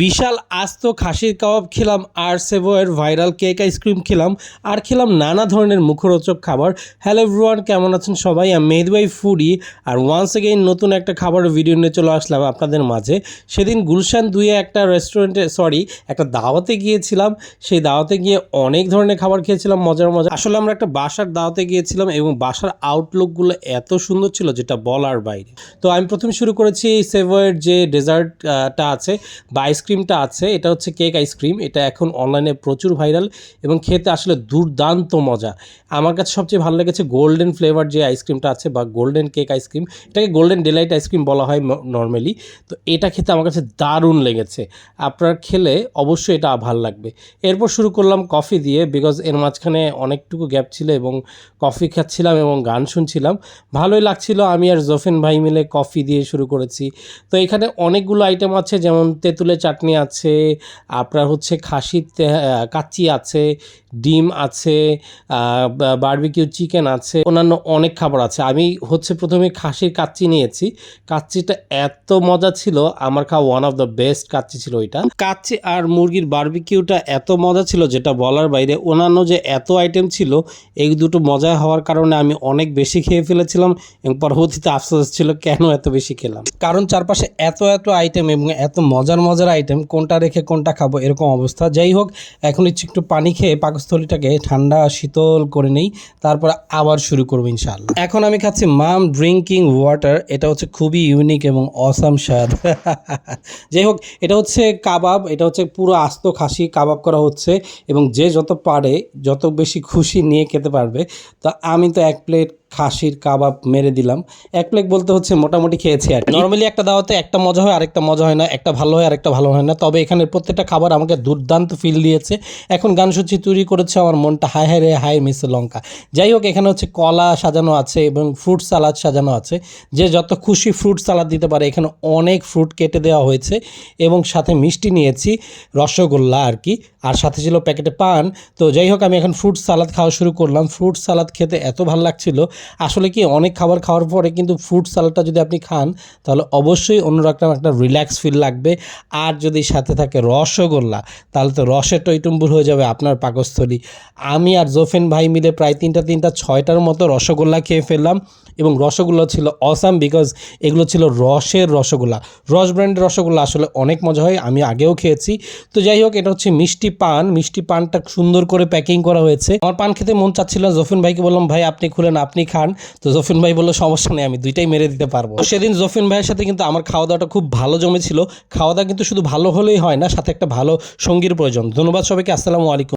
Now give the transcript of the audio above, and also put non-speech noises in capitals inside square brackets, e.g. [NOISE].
বিশাল আস্ত খাসির কাবাব খেলাম, আর সেভোয়ের ভাইরাল কেক আইসক্রিম খেলাম, আর খেলাম নানা ধরনের মুখরোচক খাবার। হ্যালো এভরিওয়ান, কেমন আছেন সবাই? আমি মেহদুবাই ফুডি, আর ওয়ান্স এগেইন নতুন একটা খাবারের ভিডিও নিয়ে চলে আসলাম আপনাদের মাঝে। সেদিন গুলশান দুইয়ে একটা রেস্টুরেন্টে সরি একটা দাওয়াতে গিয়েছিলাম। সেই দাওয়াতে গিয়ে অনেক ধরনের খাবার খেয়েছিলাম, মজার মজা আসলে আমরা একটা বাসার দাওয়াতে গিয়েছিলাম এবং বাসার আউটলুকগুলো এত সুন্দর ছিল যেটা বলার বাইরে। তো আমি প্রথমে শুরু করেছি সেভোয়ের যে ডেজার্টটা আছে, বা আইসক্রিমটা আছে, এটা হচ্ছে কেক আইসক্রিম, এটা এখন অনলাইনে প্রচুর ভাইরাল এবং খেতে আসলে দুর্দান্ত মজা। আমার কাছে সবচেয়ে ভালো লেগেছে গোল্ডেন ফ্লেভার যে আইসক্রিমটা আছে বা গোল্ডেন কেক আইসক্রিম, এটাকে গোল্ডেন ডেলাইট আইসক্রিম বলা হয় নর্মালি তো এটা খেতে আমার কাছে দারুণ লেগেছে। আপনার খেলে অবশ্যই এটা ভালো লাগবে। এরপর শুরু করলাম কফি দিয়ে বিকজ এর মাঝখানে অনেকটুকু গ্যাপ ছিল এবং কফি খাচ্ছিলাম এবং গান শুনছিলাম। ভালোই লাগছিল, আমি আর জোফেন ভাই মিলে কফি দিয়ে শুরু করেছি। তো এখানে অনেকগুলো আইটেম আছে, যেমন তেঁতুলের চাটনি আছে, আপনার হচ্ছে খাসির তে- কাচ্চি আছে, ডিম আছে বারবিকিউ চিকেন আছে, অন্যান্য অনেক খাবার আছে। আমি হচ্ছে প্রথমে খাসির কাচ্চি নিয়েছি। কাচ্চিটা এত মজা ছিল, আমার খাওয়া one of the best kacchi ছিল ওইটা কাচ্চি আর মুরগির বারবিকিউটা এত মজা ছিল, যেটা বলার বাইরে অন্যান্য যে এত আইটেম ছিল, এই দুটো মজা হওয়ার কারণে আমি অনেক বেশি খেয়ে ফেলেছিলাম, এবং পরবর্তীতে আফসোস ছিল কেন এত বেশি খেলাম? কারণ চারপাশে এত এত আইটেম এবং এত মজার মজার আইটেম কোনটা রেখে কোনটা খাব, এরকম অবস্থা। যাই হোক, এখন ইচ্ছে একটু পানি খেয়ে পাকস্থলীটাকে ঠান্ডা, শীতল করে নেই, তারপর আবার শুরু করব ইনশাআল্লাহ। এখন আমি খাচ্ছি মাম ড্রিঙ্কিং ওয়াটার, এটা হচ্ছে খুবই ইউনিক এবং অসাম স্বাদ। [LAUGHS] যাই হোক, এটা হচ্ছে কাবাব, এটা হচ্ছে পুরো আস্ত খাসি, কাবাব করা হচ্ছে, এবং যে যত পারে, যত বেশি খুশি নিয়ে খেতে পারবে, তো আমি তো এক প্লেট খাসির কাবাব মেরে দিলাম। এক প্লেট বলতে হচ্ছে মোটামুটি খেয়েছি আর নর্মালি একটা দাওয়াতে একটা মজা হয়, আরেকটা মজা হয় না। একটা ভালো হয়, আরেকটা ভালো হয় না। তবে এখানে প্রত্যেকটা খাবার আমাকে দুর্দান্ত ফিল দিয়েছে। এখন গান সূচি তৈরি করেছে, আমার মনটা হাই হাই রে হাই মিস লঙ্কা। যাই হোক, এখানে হচ্ছে কলা সাজানো আছে এবং ফ্রুট সালাদ সাজানো আছে। যে যত খুশি ফ্রুট সালাদ দিতে পারে, এখানে অনেক ফ্রুট কেটে দেওয়া হয়েছে এবং সাথে মিষ্টি নিয়েছি, রসগোল্লা আর কি। আর সাথে ছিল প্যাকেটে পান। তো যাই হোক, আমি এখন ফ্রুট সালাদ খাওয়া শুরু করলাম। ফ্রুট সালাদ খেতে এত ভালো লাগছিল। আসলে কি অনেক খাবার খাওয়ার পরে কিন্তু ফ্রুট সালাদটা যদি আপনি খান, তাহলে অবশ্যই অন্যরকম একটা রিল্যাক্স ফিল লাগবে। আর যদি সাথে থাকে রসগোল্লা, তাহলে তো রসের টইটুম্বুর হয়ে যাবে আপনার পাকস্থলী। আমি আর জোফেন ভাই মিলে প্রায় তিনটা তিনটা ছয়টার মতো রসগোল্লা খেয়ে ফেললাম এবং রসগোল্লা ছিল অসাম বিকজ এগুলো ছিল রসের রসগোল্লা। রস ব্র্যান্ডের রসগোল্লা আসলে অনেক মজা হয়, আমি আগেও খেয়েছি। তো যাই হোক, এটা হচ্ছে মিষ্টি পান। মিষ্টি পানটা সুন্দর করে প্যাকিং করা হয়েছে। আমার পান খেতে মন চাচ্ছিল, জোফেন ভাইকে বললাম, ভাই, আপনি খুলেন, আপনি খান, তো জফিন ভাই বলল, সমস্যা নেই, আমি দুইটাই মেরে দিতে পারব। সেদিন জফিন ভাইয়ের সাথে কিন্তু আমার খাওয়া দাওয়াটা খুব ভালো জমেছিল। খাওয়া দাওয়া কিন্তু শুধু ভালো হলেই হয় না, সাথে একটা ভালো সঙ্গীর প্রয়োজন। ধন্যবাদ সবাইকে, আসসালামু আলাইকুম।